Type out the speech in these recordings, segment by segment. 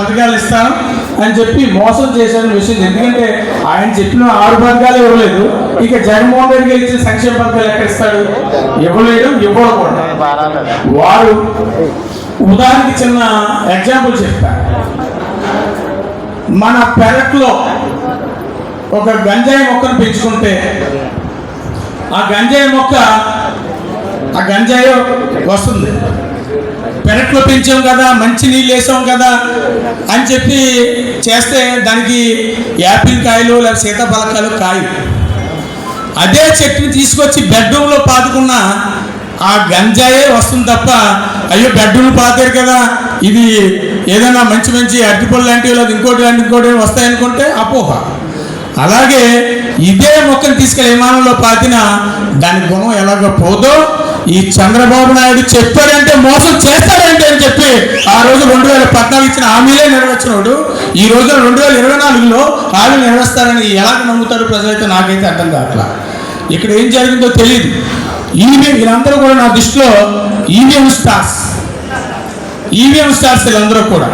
పథకాలు ఇస్తాను అని చెప్పి మోసం చేశాను విషయం ఎందుకంటే ఆయన చెప్పిన ఆరు పథకాలు ఇవ్వలేదు ఇక జగన్మోహన్ రెడ్డి గారు ఇచ్చిన సంక్షేమ పథకాలు ఎక్కడ ఇస్తాడు? ఇవ్వలేడు ఇవ్వకూడదు వారు ఉదాహరణకి చిన్న ఎగ్జాంపుల్ చెప్తా. మన పెరట్లో ఒక గంజాయి మొక్కను పెంచుకుంటే ఆ గంజాయి మొక్క ఆ గంజాయి వస్తుంది. పెరట్లో పెంచాం కదా మంచి నీళ్ళు వేసాం కదా అని చెప్పి చేస్తే దానికి యాపిల్ కాయలు లేదా సీతాఫలకాయలు కాయలు అదే చెట్టుని తీసుకొచ్చి బెడ్రూమ్లో పాతుకున్న ఆ గంజాయే వస్తుంది తప్ప అయ్యో బెడ్రూమ్ పాతారు కదా ఇది ఏదైనా మంచి మంచి అరటిపళ్ళు లాంటివి లేదా ఇంకోటి లాంటి ఇంకోటి వస్తాయనుకుంటే అపోహ. అలాగే ఇదే మొక్కను తీసుకెళ్ళి విమానంలో పాతిన దాని గుణం ఎలాగ పోదో ఈ చంద్రబాబు నాయుడు చెప్పాడంటే మోసం చేస్తాడంటే అని చెప్పి ఆ రోజు రెండు వేల పద్నాలుగు ఇచ్చిన హామీలే నెరవేర్చినోడు. ఈ రోజు రెండు వేల ఇరవై నాలుగులో హామీ నెరవేరుస్తారని ఎలా నమ్ముతాడు ప్రజలైతే నాకైతే అర్థం కావట్లా. ఇక్కడ ఏం జరిగిందో తెలియదు ఈవీఎం వీళ్ళందరూ కూడా నా దృష్టిలో ఈవీఎం స్టార్స్. ఈవీఎం స్టార్స్ వీళ్ళందరూ కూడా.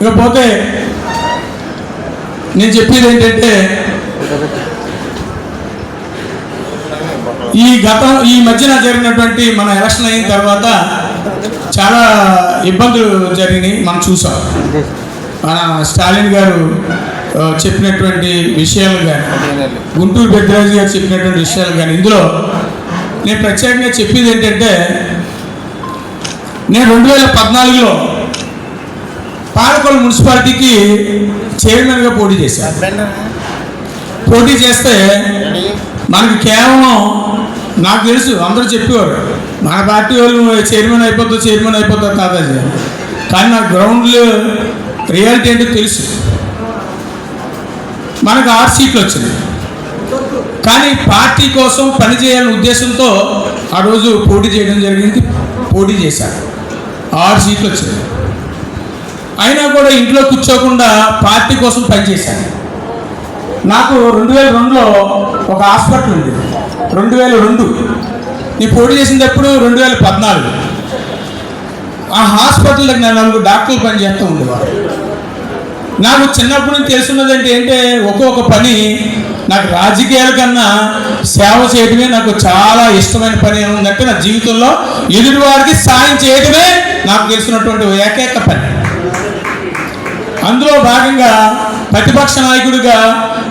ఇకపోతే నేను చెప్పేది ఏంటంటే ఈ గతం ఈ మధ్యన జరిగినటువంటి మన ఎలక్షన్ అయిన తర్వాత చాలా ఇబ్బందులు జరిగినాయి మనం చూసాం. మన స్టాలిన్ గారు చెప్పినటువంటి విషయాలు కానీ గుంటూరు పెద్దరాజు గారు చెప్పినటువంటి విషయాలు కానీ ఇందులో నేను ప్రత్యేకంగా చెప్పేది ఏంటంటే నేను రెండు వేల పద్నాలుగులో పాలకొల్లు మున్సిపాలిటీకి చైర్మన్గా పోటీ చేశాను. పోటీ చేస్తే మనకి కేవలం నాకు తెలుసు అందరూ చెప్పేవారు. మన పార్టీ వాళ్ళు చైర్మన్ అయిపోతారు చైర్మన్ అయిపోతారు తాతాజీ. కానీ నాకు గ్రౌండ్లో రియాలిటీ ఏంటో తెలుసు. మనకు ఆరు సీట్లు వచ్చింది కానీ పార్టీ కోసం పనిచేయాలనే ఉద్దేశంతో ఆ రోజు పోటీ చేయడం జరిగింది. పోటీ చేశాను ఆరు సీట్లు వచ్చింది అయినా కూడా ఇంట్లో కూర్చోకుండా పార్టీ కోసం పనిచేశాను నాకు రెండు వేల రెండులో ఒక హాస్పిటల్ ఉంది. రెండు వేల రెండు. నీ పోటీ చేసినప్పుడు రెండు వేల పద్నాలుగు. ఆ హాస్పిటల్ దగ్గర నలుగురు డాక్టర్లు పనిచేస్తూ ఉండేవారు. నాకు చిన్నప్పటి నుంచి తెలుసున్నది అంటే ఏంటంటే ఒక్కొక్క పని నాకు రాజకీయాల కన్నా సేవ చేయడమే నాకు చాలా ఇష్టమైన పని ఏముందంటే నా జీవితంలో ఎదుటివారికి సాయం చేయడమే నాకు తెలిసినటువంటి ఏకైక పని. అందులో భాగంగా ప్రతిపక్ష నాయకుడిగా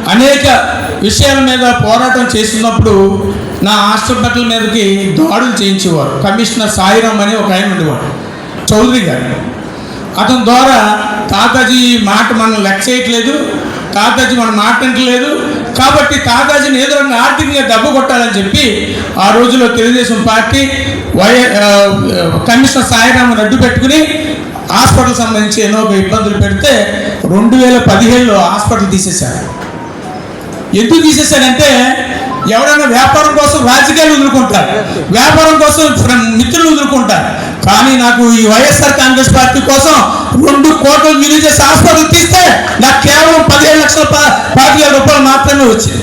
అనేక విషయాల మీద పోరాటం చేస్తున్నప్పుడు నా హాస్పిటల్ మీదకి దాడులు చేయించేవారు. కమిషనర్ సాయిరామ్ అని ఒక ఆయన ఉండేవాడు చౌదరి గారు. అతని ద్వారా తాతాజీ మాట మనం లెక్క చేయట్లేదు తాతాజీ మన మాట వింటలేదు. కాబట్టి తాతాజీని ఏదో రకంగా ఆర్థికంగా దెబ్బ కొట్టాలని చెప్పి ఆ రోజుల్లో తెలుగుదేశం పార్టీ వై కమిషనర్ సాయిరామ్ని అడ్డు పెట్టుకుని హాస్పిటల్ సంబంధించి ఎన్నో ఇబ్బందులు పెడితే రెండు వేల పదిహేడులో హాస్పిటల్ తీసేశారు. ఎందుకు తీసేశారంటే ఎవరైనా వ్యాపారం కోసం రాజకీయాలు వదులుకుంటారు. వ్యాపారం కోసం మిత్రులు వదులుకుంటారు. కానీ నాకు ఈ వైఎస్ఆర్ కాంగ్రెస్ పార్టీ కోసం రెండు కోట్లు విలువ చేసి హాస్పిటల్ తీస్తే నాకు కేవలం పదిహేడు లక్షల ప- వేల రూపాయలు మాత్రమే వచ్చింది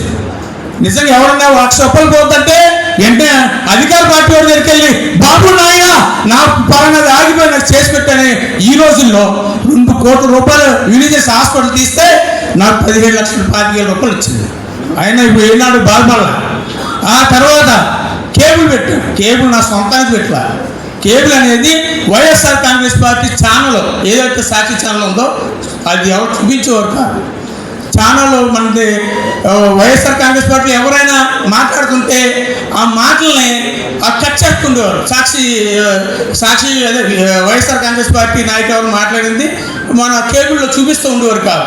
నిజంగా ఎవరన్నా లక్ష రూపాయలు పోతుంటే వెంటనే అధికార పార్టీ వాడి దగ్గరికి వెళ్ళి బాబు నాయన నా పరంగా ఆగిపోయి నాకు చేసి పెట్టాను ఈ రోజుల్లో రెండు కోట్ల రూపాయలు విలువ చేసి హాస్పిటల్ తీస్తే నాకు పదిహేడు లక్షల పాతిక వేల రూపాయలు వచ్చింది ఆయన ఇప్పుడు ఏనాడు బాధపడాల ఆ తర్వాత కేబుల్ పెట్టు. కేబుల్ నా సొంతానికి పెట్టాల. కేబుల్ అనేది వైఎస్ఆర్ కాంగ్రెస్ పార్టీ ఛానల్. ఏదైతే సాక్షి ఛానల్ ఉందో అది ఎవరు చూపించేవారు కాదు. ఛానల్లో మనకి వైఎస్ఆర్ కాంగ్రెస్ పార్టీ ఎవరైనా మాట్లాడుతుంటే ఆ మాటల్ని ఆ కట్ చేసుకుండేవారు సాక్షి సాక్షి అదే వైఎస్ఆర్ కాంగ్రెస్ పార్టీ నాయకులు ఎవరు మాట్లాడింది మన కేబుల్లో చూపిస్తూ ఉండేవారు కాదు.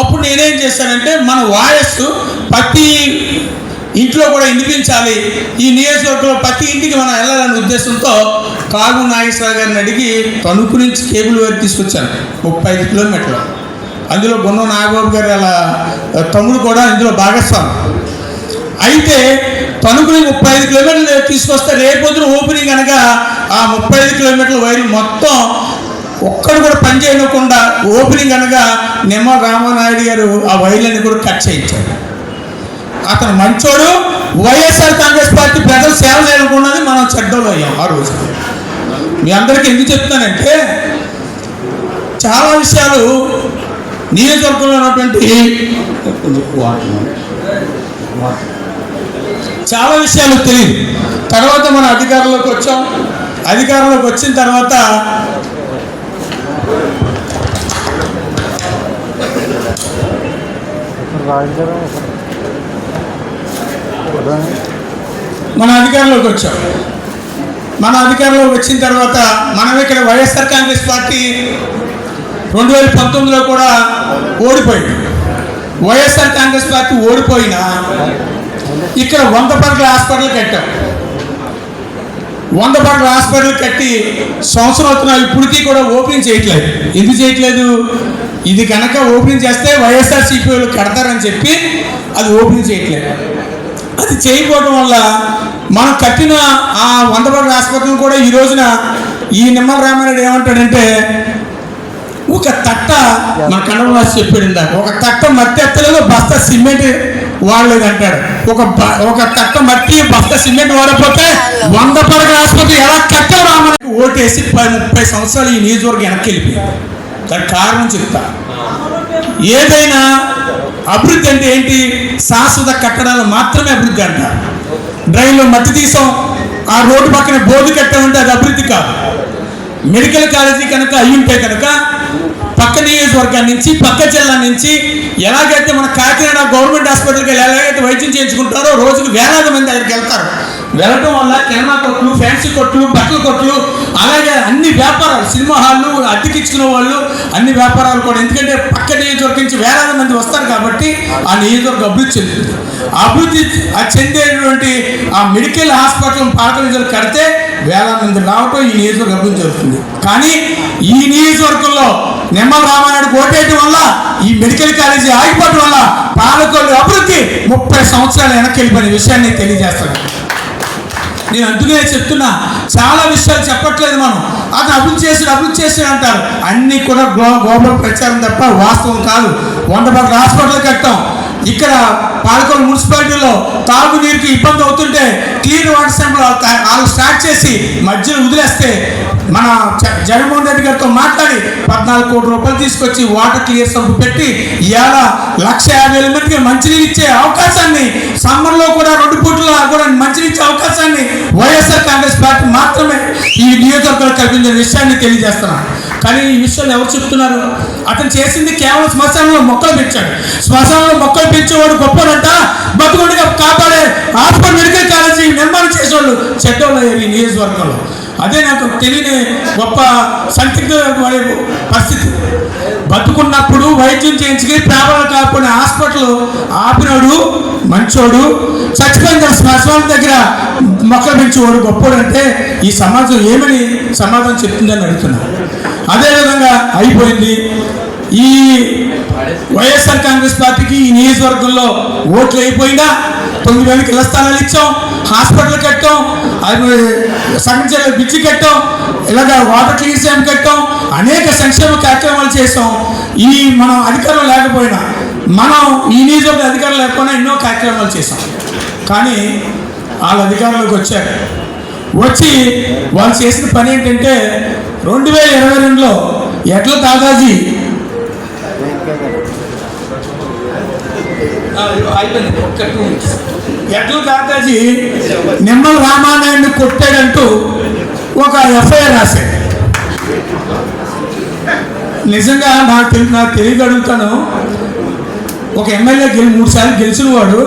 అప్పుడు నేనేం చేశానంటే మన వాయిస్ ప్రతి ఇంట్లో కూడా వినిపించాలి. ఈ నియోజకవర్గంలో ప్రతి ఇంటికి మనం వెళ్ళాలనే ఉద్దేశంతో కాగు నాగేశ్వర గారిని అడిగి తణుకు నుంచి కేబుల్ వైర్ తీసుకొచ్చాను ముప్పై ఐదు కిలోమీటర్లు. అందులో గున్నం నాగబాబు గారు అలా తమ్ముడు కూడా ఇందులో భాగస్వామి. అయితే తణుకుని ముప్పై ఐదు కిలోమీటర్లు తీసుకొస్తే రేపొద్దున ఓపెనింగ్ కనుక ఆ ముప్పై ఐదు కిలోమీటర్ల వైర్లు మొత్తం ఒక్కడు కూడా పని చేయకుండా ఓపెనింగ్ అనగా నిమ్మ రామానాయుడు గారు ఆ వైర్లన్నీ కూడా కట్ చేయించారు. అతను మంచోడు వైఎస్ఆర్ కాంగ్రెస్ పార్టీ ప్రజలు సేవ చేయకుండానే మనం చెడ్డలో అయ్యాం ఆ రోజు. మీ అందరికీ ఎందుకు చెప్తున్నానంటే చాలా విషయాలు నియోజకవర్గంలో ఉన్నటువంటి చాలా విషయాలు తెలియదు. తర్వాత మన అధికారంలోకి వచ్చాం. అధికారంలోకి వచ్చిన తర్వాత మన అధికారంలోకి వచ్చాం. మన అధికారంలోకి వచ్చిన తర్వాత మనం ఇక్కడ వైఎస్ఆర్ కాంగ్రెస్ పార్టీ రెండు వేల పంతొమ్మిదిలో కూడా ఓడిపోయింది వైఎస్ఆర్ కాంగ్రెస్ పార్టీ ఓడిపోయినా ఇక్కడ వంద పడకల హాస్పిటల్ కట్టాం. వంద పడకల హాస్పిటల్ కట్టి సంవత్సరం అవుతున్నా ఇప్పటికీ కూడా ఓపెనింగ్ చేయట్లేదు. ఎందుకు చేయట్లేదు? ఇది కనుక ఓపెనింగ్ చేస్తే వైఎస్ఆర్ సిపిఓలు కడతారని చెప్పి అది ఓపెనింగ్ చేయట్లేదు. అది చేయకపోవడం వల్ల మనం కట్టిన ఆ వంద పడకల హాస్పిటల్ కూడా ఈ రోజున ఈ నిమ్మల రామారెడ్డి ఏమంటాడంటే ఒక తట్ట మన కన్నడవాసి చెప్పాడు ఇందాక ఒక తట్ట మట్టి ఎత్తలేదు బస్తా సిమెంట్ వాడలేదు అంటాడు. ఒక బ- ఒక తట్ట మట్టి బస్తా సిమెంట్ వాడకపోతే వంద పడకల ఆసుపత్రి ఎలా కట్టావు రామని ఓటేసి పది ముప్పై సంవత్సరాలు ఈ నియోజకవర్గం వెనక్కి వెళ్ళిపోయింది. దానికి కారణం చెప్తా. ఏదైనా అభివృద్ధి అంటే ఏంటి? శాశ్వత కట్టడాలు మాత్రమే అభివృద్ధి అంటారు డ్రైన్లో మట్టి తీసాం ఆ రోడ్డు పక్కన బోర్డు కట్టామంటే అది అభివృద్ధి కాదు. మెడికల్ కాలేజీ కనుక అయ్యుంటే కనుక పక్క నియోజకవర్గం నుంచి పక్క జిల్లా నుంచి ఎలాగైతే మన కాకినాడ గవర్నమెంట్ హాస్పిటల్కి వెళ్ళి ఎలాగైతే వైద్యం చేయించుకుంటారో రోజుకు వేలాది మంది దగ్గరికి వెళ్తారు. వెళ్ళటం వల్ల కిరణా కొట్లు ఫ్యాన్సీ కొట్లు బట్టల కొట్లు అలాగే అన్ని వ్యాపారాలు సినిమా హాళ్ళు అద్దెకిచ్చుకునే వాళ్ళు అన్ని వ్యాపారాలు కూడా. ఎందుకంటే పక్క నియోజకవర్గం నుంచి వేలాది మంది వస్తారు కాబట్టి ఆ నియోజకవర్గం అభివృద్ధి చెందుతుంది. అభివృద్ధి చెందేటువంటి ఆ మెడికల్ హాస్పిటల్ పాత నిధులు కడితే వేలాది మంది రావటం ఈ నియోజకవర్గం అభివృద్ధి జరుగుతుంది. కానీ ఈ నియోజకవర్గంలో నిమ్మల రామారాయుడు ఓటేయటం వల్ల ఈ మెడికల్ కాలేజీ ఆగిపోవడం వల్ల పాలకొల్లు అభివృద్ధి ముప్పై సంవత్సరాలు వెనక్కి వెళ్ళిపోయిన విషయాన్ని తెలియజేస్తాను నేను అందుకనే చెప్తున్నా చాలా విషయాలు చెప్పట్లేదు మనం. అతను అభివృద్ధి చేసి అభివృద్ధి చేశాడు అంటారు. అన్నీ కూడా గో గ్లోబల్ ప్రచారం తప్ప వాస్తవం కాదు. వంద పక్కల హాస్పిటల్ కట్టాం. ఇక్కడ పాలకొల్లు మున్సిపాలిటీలో తాగునీరుకి ఇబ్బంది అవుతుంటే క్లీన్ వాటర్ సెంటర్ వాళ్ళు స్టార్ట్ చేసి మధ్యలో వదిలేస్తే మన జ- జగన్మోహన్ రెడ్డి గారితో మాట్లాడి పద్నాలుగు కోట్ల రూపాయలు తీసుకొచ్చి వాటర్ క్లియర్ సబ్బు పెట్టి ఇవాళ లక్ష యాభై వేల మందికి మంచినీళ్ళు ఇచ్చే అవకాశాన్ని సమ్మర్లో కూడా రెండు పూటలు కూడా మంచినీళ్ళు ఇచ్చే అవకాశాన్ని వైఎస్ఆర్ కాంగ్రెస్ పార్టీ మాత్రమే ఈ నియోజకవర్గాలు కల్పించిన విషయాన్ని తెలియజేస్తున్నాను కానీ ఈ విషయాలు ఎవరు చెప్తున్నారు? అతను చేసింది కేవలం శ్మశానంలో మొక్కలు పెంచాడు. శ్మశానంలో మొక్కలు పెంచేవాడు గొప్పనంట బతుకుండగా కాపాడే హాస్పిటల్ మెడికల్ కాలేజీ నిర్మాణం చేసేవాళ్ళు చెడ్డోళ్ళు అయ్యారు ఈ నియోజకవర్గంలో. అదే నాకు తెలియని గొప్ప సందిగ్ధ పరిస్థితి. బతుకున్నప్పుడు వైద్యం చేయించుకుని ప్రాణాలు కాకుండా హాస్పిటల్ ఆపినోడు మంచోడు చచ్చి శ్మశానం దగ్గర మొక్కలు పెంచేవాడు గొప్పవాడు అంటే ఈ సమాజం ఏమని సమాధానం చెప్తుందని అడుగుతున్నాను అదేవిధంగా అయిపోయింది. ఈ వైఎస్ఆర్ కాంగ్రెస్ పార్టీకి ఈ నియోజకవర్గంలో ఓట్లు అయిపోయినా తొమ్మిది వేలకు ఇళ్ళ స్థలాలు ఇచ్చాం హాస్పిటల్ కట్టాం అది బిచ్చి కట్టాం ఇలాగ వాటర్ క్లీన్ డ్యామ్ కట్టాం అనేక సంక్షేమ కార్యక్రమాలు చేసాం ఈ మనం అధికారం లేకపోయినా మనం ఈ నియోజకవర్గ అధికారం లేకపోయినా ఎన్నో కార్యక్రమాలు చేసాం కానీ వాళ్ళ అధికారంలోకి వచ్చారు. వచ్చి వాళ్ళు చేసిన పని ఏంటంటే రెండు వేల ఇరవై రెండులో ఎట్ల దాదాజీ ఎట్ల దాదాజీ నిమ్మల రామానాయుడిని కొట్టాడంటూ ఒక ఎఫ్ఐఆర్ రాశాడు. నిజంగా నాకు తెలి నాకు తెలియదు అడుగుతాను ఒక ఎమ్మెల్యే గెలి మూడు సార్లు గెలిచిన వాడు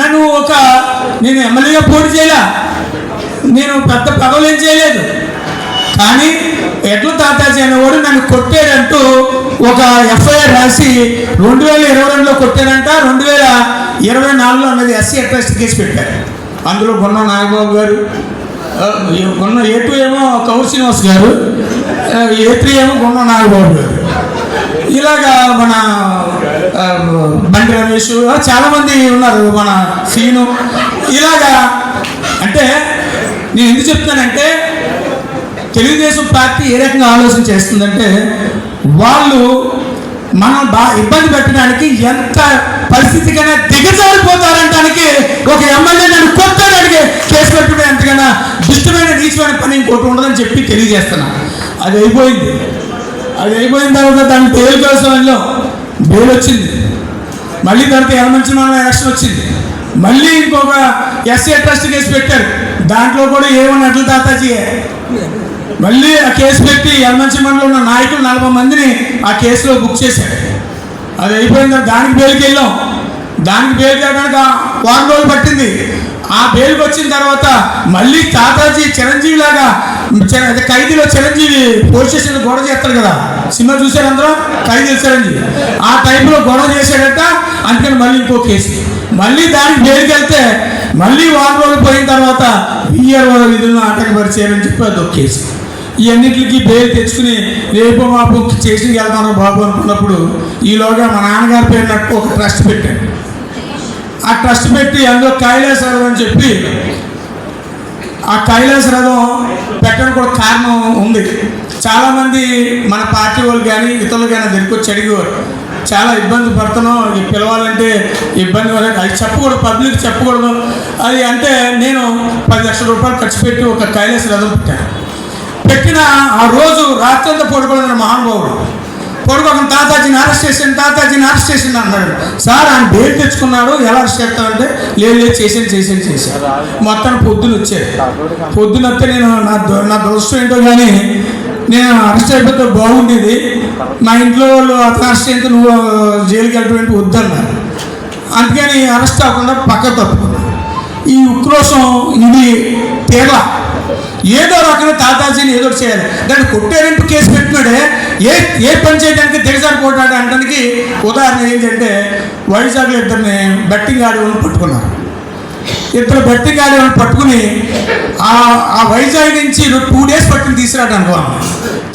నన్ను ఒక నేను ఎమ్మెల్యేగా పోటీ చేయలే. నేను పెద్ద పదవులు ఏం చేయలేదు. కానీ ఎట్ల తాతాజీ అనేవాడు నన్ను కొట్టాడంటూ ఒక ఎఫ్ఐఆర్ రాసి రెండు వేల ఇరవై రెండులో కొట్టాడంట రెండు వేల ఇరవై నాలుగులో అన్నది ఎస్సీ అట్రాసిటీ కేసు పెట్టారు అందులో గున్న నాగబాబు గారు కొన్న గున్న ఏ టూ ఏమో కౌర్ శ్రీనివాస్ గారు ఏ త్రీ ఏమో గున్న నాగబాబు గారు. ఇలాగా మన బండి రమేష్ చాలామంది ఉన్నారు మన సీను. ఇలాగా అంటే నేను ఎందుకు చెప్తానంటే తెలుగుదేశం పార్టీ ఏ రకంగా ఆలోచన చేస్తుందంటే వాళ్ళు మనం బా ఇబ్బంది పెట్టడానికి ఎంత పరిస్థితికైనా దిగజారిపోతారంటానికి ఒక ఎమ్మెల్యే నన్ను కొట్టడానికి కేసు పెట్టుకునే ఎంతకైనా దుష్టమైన నీచమైన పని ఇంకోటి ఉండదని చెప్పి తెలియజేస్తున్నా. అది అయిపోయింది. అది అయిపోయిన తర్వాత దాన్ని బెయిల్ కోసం వెళ్ళాం బెయిల్ వచ్చింది. మళ్ళీ తర్వాత ఎలమంచి మన ఎలక్షన్ వచ్చింది. మళ్ళీ ఇంకొక ఎస్ఏ ట్రస్ట్ కేసు పెట్టారు. దాంట్లో కూడా ఏమన్నట్లు తాతాజీ మళ్ళీ ఆ కేసు పెట్టి ఎలమంచి మనలో ఉన్న నాయకులు నలభై మందిని ఆ కేసులో బుక్ చేశారు. అది అయిపోయిన తర్వాత దానికి బెయిల్కి వెళ్ళాం. దానికి బెయిల్ చేయడానికి వారం రోజులు పట్టింది. ఆ బెయిల్కి వచ్చిన తర్వాత మళ్ళీ తాతాజీ చిరంజీవి లాగా అదే ఖైదీలో చిరంజీవి పోలీస్ స్టేషన్ గొడవ చేస్తారు కదా. సినిమా చూశారు అందరూ? ఖైదీ చిరంజీవి. ఆ టైంలో గొడవ చేశాడట అందుకని మళ్ళీ ఇంకో కేసు. మళ్ళీ దానికి బెయిల్కి వెళ్తే మళ్ళీ వారం రోజులు పోయిన తర్వాత బిఆర్ఓ వాళ్ళ విధులను ఆటంకపరిచారని చెప్పి అది ఒక కేసు ఇవన్నిటికి బెయిల్ తెచ్చుకుని రేపు మాపు చేసి వెళ్తాను బాబు అనుకున్నప్పుడు ఈలోగా మా నాన్నగారి పేరు నాకు ఒక ట్రస్ట్ పెట్టాను. ఆ ట్రస్ట్ పెట్టి అందులో కైలాసాలు అని చెప్పి ఆ కైలాస రథం పెట్టడం కూడా కారణం ఉంది. చాలామంది మన పార్టీ వాళ్ళు కానీ ఇతరులు కానీ దగ్గరికి వచ్చి అడిగేవారు. చాలా ఇబ్బంది పడుతున్నాం. ఇది పిలవాలంటే ఇబ్బంది పడ అది చెప్పకూడదు పబ్లిక్ చెప్పకూడదు. అది అంటే నేను పది లక్షల రూపాయలు ఖర్చు పెట్టి ఒక కైలాస రథం పెట్టాను. పెట్టిన ఆ రోజు రాత్రంతా పడుకోలేదని మహానుభావుడు. పడుకోక తాతాజీని అరెస్ట్ చేసాను తాతాజీని అరెస్ట్ చేసింది అన్నాడు సార్ ఆయన బెయిల్ తెచ్చుకున్నాడు ఎలా అరెస్ట్ చేస్తామంటే లేదు లేదు చేసాను చేసాను చేశాను. మొత్తం పొద్దున వచ్చాడు. పొద్దున వస్తే నేను నా నా దురదృష్టం ఏంటో కానీ నేను అరెస్ట్ అయిపోతే బాగుండేది. మా ఇంట్లో వాళ్ళు అతను అరెస్ట్ అయితే నువ్వు జైలుకి వెళ్ళటువంటి వద్దన్నారు. అందుకని అరెస్ట్ అవ్వకుండా పక్క తప్పుకున్నాను ఈ ఉక్రోషం ఇది తీగ ఏదో రకంగా తాతాజీని ఏదో చేయాలి. దాన్ని కొట్టేరింపు కేసు పెట్టినాడే ఏ ఏ పని చేయడానికి దిగజారి పోటాడు అనడానికి ఉదాహరణ ఏంటంటే వైజాగ్లో ఇద్దరిని బెట్టింగ్ ఆడవాళ్ళని పట్టుకున్నారు. ఇద్దరు భర్తీ ఆడి పట్టుకుని ఆ వైజాగ్ నుంచి టూ డేస్ పట్టుకుని తీసుకురాడు అనుకో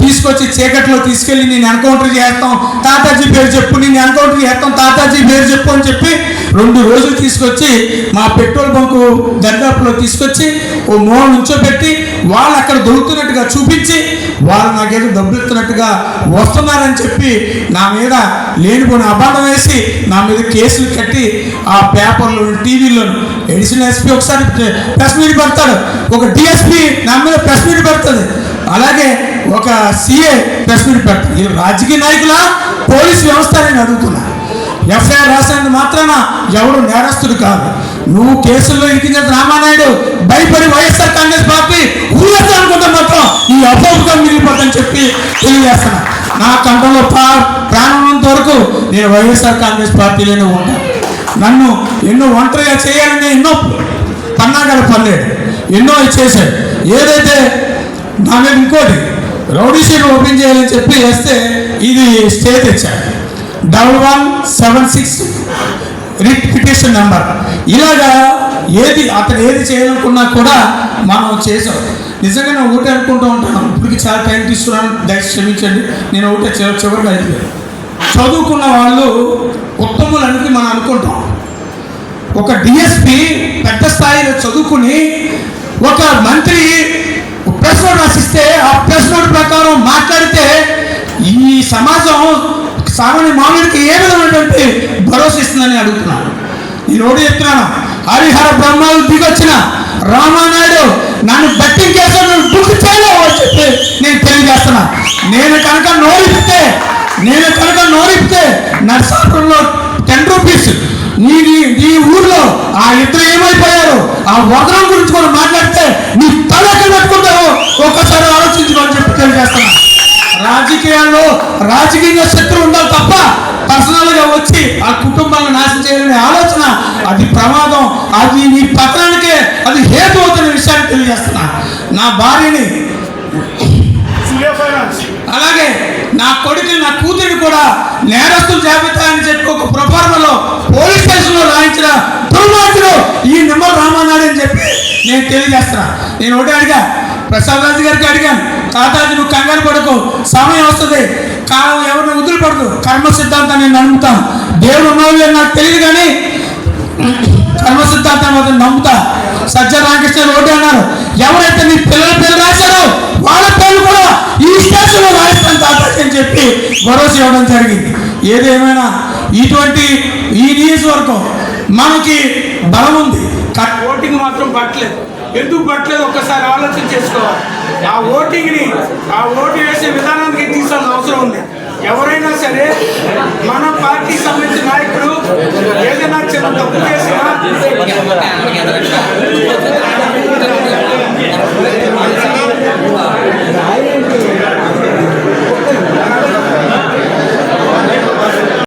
తీసుకొచ్చి చీకట్లో తీసుకెళ్ళి నేను ఎన్కౌంటర్ చేస్తాం తాతాజీ పేరు చెప్పు నేను ఎన్కౌంటర్ చేస్తాం తాతాజీ పేరు చెప్పు అని చెప్పి రెండు రోజులు తీసుకొచ్చి మా పెట్రోల్ బంకు దర్దాపులో తీసుకొచ్చి ఓ మూల నుంచోబెట్టి వాళ్ళు అక్కడ దొరుకుతున్నట్టుగా చూపించి వాళ్ళు నాకేదో డబ్బులు ఇస్తున్నట్టుగా వస్తున్నారని చెప్పి నా మీద లేనిపోయిన అబాధం వేసి నా మీద కేసులు కట్టి ఆ పేపర్లు టీవీలో చేసిన ఎస్పీ ఒకసారి ప్రెస్ మీట్ పెడతాడు. ఒక డిఎస్పీ నా మీద ప్రెస్ మీట్ పెడుతుంది అలాగే ఒక సిఏ ప్రెస్ మీట్ పెడతాడు. ఈ రాజకీయ నాయకుల? పోలీస్ వ్యవస్థ నేను అడుగుతున్నా. ఎఫ్ఐఆర్ రాసినందు మాత్రాన ఎవడు నేరస్తుడు కాదు. నువ్వు కేసుల్లో ఇరికిన రామానాయుడు భయపడి వైఎస్ఆర్ కాంగ్రెస్ పార్టీ ఊరేస్తా అనుకుంటే మాత్రం ఈ అపోహగా మిగిలిపోతుందని చెప్పి తెలియజేస్తాను నా కంటలో ప్రాణం వరకు నేను వైఎస్ఆర్ కాంగ్రెస్ పార్టీలోనే ఉంటాను. నన్ను ఎన్నో ఒంటరిగా చేయాలని ఎన్నో పన్నాగాలు పర్లేదు ఎన్నో చేశాడు. ఏదైతే నా మీద ఇంకోటి రౌడీ షీట్ ఓపెన్ చేయాలని చెప్పి వేస్తే ఇది స్టే తెచ్చాడు. Double one seven six writ petition number. ఇలాగా ఏది అతను ఏది చేయాలనుకున్నా కూడా మనం చేసాం. నిజంగా నేను ఒకటే అనుకుంటూ ఉంటాను. ఇప్పటికి చాలా టైం తీసుకున్నాను. దయచేసి క్షమించండి. నేను ఒకటే చివరి చివరిగా అయిపోయాను. చదువుకున్న వాళ్ళు ఉత్తములు అనేది మనం అనుకుంటాం. ఒక డిఎస్పి పెద్ద స్థాయిలో చదువుకుని ఒక మంత్రి ప్రెస్ నోట్ రాసిస్తే ఆ ప్రెస్ నోట్ ప్రకారం మాట్లాడితే ఈ సమాజం సామాన్య మానవుడికి ఏ విధమైనటువంటి భరోసా ఇస్తుందని అడుగుతున్నాను నేను ఒకటి చెప్తున్నాను. హరిహర బ్రహ్మాలు దిగొచ్చిన రామానాయుడు నన్ను బట్టి చేస్తాను బుక్ చేయలేవు అని చెప్పి నేను తెలియజేస్తున్నా. నేను కనుక నోరిస్తే నేను కనుక నోరిపితే నర్సాపురంలో టెన్ రూపీస్ నీ నీ ఊర్లో ఆ ఇద్దరు ఏమైపోయారు? ఆ వదనం గురించి కూడా మాట్లాడితే నీ తల ఎక్కడ పెట్టుకుంటావు ఒక్కసారి ఆలోచించుకోని చెప్పి తెలియజేస్తున్నా. రాజకీయాల్లో రాజకీయ శక్తులు ఉండాలి తప్ప పర్సనల్గా వచ్చి ఆ కుటుంబాలను నాశనం చేయాలనే ఆలోచన అది ప్రమాదం అది నీ పతనానికే అది హేతు అవుతున్న విషయాన్ని తెలియజేస్తున్నా. నా భార్యని అలాగే నా కొడుకు నా కూతురిని కూడా నేరస్తుల జాబితా అని చెప్పి ఒక ప్రొఫార్మలో పోలీస్ స్టేషన్లో రాయించిన దుర్మార్గుడు ఈ నిమ్మల రామానాయుడు అని చెప్పి నేను తెలియజేస్తున్నా. నేను ఒకటి అడిగా ప్రసాద్ రాజు గారికి అడిగాను తాతాజీ నువ్వు కంగారు పడకు సమయం వస్తుంది కాలం ఎవరిని వదిలిపడదు కర్మ సిద్ధాంతాన్ని నేను నమ్ముతాను దేవుడు ఉన్నాడు నాకు తెలియదు కానీ కర్మ సిద్ధాంతం నమ్ముతా. సజ్జ రామకృష్ణ ఒకటి అన్నారు ఎవరైతే నీ పిల్లల పేరు రాశారో వాళ్ళ పేర్లు కూడా ఈ స్టేషన్లో రాయిస్తాను తాతాజీ అని చెప్పి భరోసా ఇవ్వడం జరిగింది. ఏదేమైనా ఇటువంటి ఈ నియోజకవర్గం మనకి బలం ఉంది. ఓటింగ్ మాత్రం పట్టలేదు. ఎందుకు పట్టలేదు? ఒక్కసారి ఆలోచన చేసుకోవాలి. ఆ ఓటింగ్ని ఆ ఓటు వేసే విధానానికి తీసుకోవాల్సిన అవసరం ఉంది. ఎవరైనా సరే మన పార్టీ సంబంధించిన నాయకుడు ఏదైనా చిన్న తప్పు చేసినా రాయలేదు